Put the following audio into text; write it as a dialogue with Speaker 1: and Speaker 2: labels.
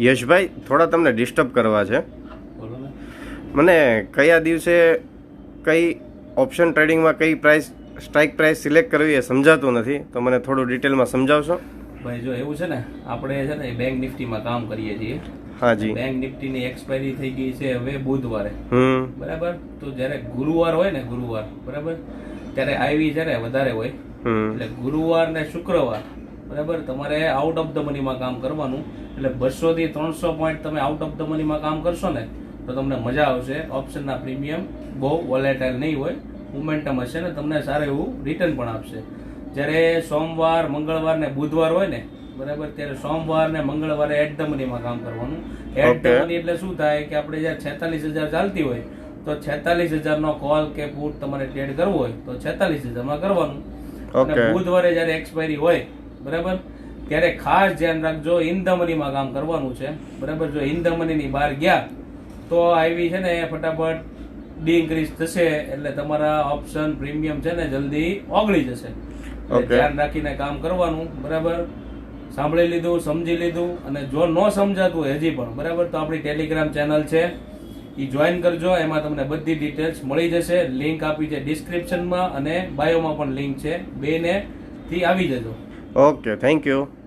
Speaker 1: યશભાઈ થોડા તમને ડિસ્ટર્બ કરવા છે. મને કયા દિવસે કઈ ઓપ્શન ટ્રેડિંગમાં કઈ પ્રાઇસ સ્ટ્રાઇક પ્રાઇસ સિલેક્ટ કરવી એ સમજાતું નથી તો મને થોડું ડિટેલમાં સમજાવશો?
Speaker 2: ભાઈ જો એવું છે ને આપણે છે ને બેંક નિફ્ટીમાં કામ કરીએ છીએ.
Speaker 1: હા જી.
Speaker 2: બેંક નિફ્ટીની એક્સપાયરી થઈ ગઈ છે હવે બુધવારે.
Speaker 1: હમ.
Speaker 2: બરાબર? તો જ્યારે ગુરુવાર હોય ને ગુરુવાર બરાબર? ત્યારે આવી છે ને વધારે હોય. એટલે ગુરુવાર ને શુક્રવાર બરાબર? તમારે આઉટ ઓફ ધ મનીમાં કામ કરવાનું. એટલે બસો થી ત્રણસો પોઈન્ટ તમે આઉટ ઓફ ધ મનીમાં કામ કરશો ને તો તમને મજા આવશે. ઓપ્શનના પ્રીમિયમ બહુ વોલેટાઇલ નહીં હોય. મુમેન્ટમ હશે ને તમને સારું એવું રિટર્ન પણ આપશે. જ્યારે સોમવાર મંગળવાર ને બુધવાર હોય ને બરાબર? ત્યારે સોમવાર ને મંગળવારે એટ ધ મનીમાં કામ કરવાનું. એટ ધ મની એટલે શું થાય કે આપણે જ્યારે છેતાલીસ હજાર ચાલતી હોય તો છેતાલીસ હજારનો કોલ કે પુટ તમારે ટ્રેડ કરવો હોય તો છેતાલીસ હજારમાં કરવાનું. અને બુધવારે જ્યારે એક્સપાયરી હોય બરાબર? ત્યારે ખાસ ધ્યાન રાખજો ઇન કામ કરવાનું છે. બરાબર? જો ઇન ધ બહાર ગયા તો આવી છે ને એ ફટાફટ ડી ઇન્ક્રીઝ થશે. એટલે તમારા ઓપ્શન પ્રીમિયમ છે ને જલ્દી ઓગળી જશે. ધ્યાન રાખીને કામ કરવાનું બરાબર? સાંભળી લીધું સમજી લીધું અને જો ન સમજાતું હોય હજી પણ બરાબર? તો આપણી ટેલિગ્રામ ચેનલ છે. એ જોઈન કરજો એમાં તમને બધી ડિટેલ્સ મળી જશે. લિંક આપી છે ડિસ્ક્રિપ્શનમાં અને બાયોમાં પણ લિંક છે. બેને થી આવી જજો.
Speaker 1: Okay thank you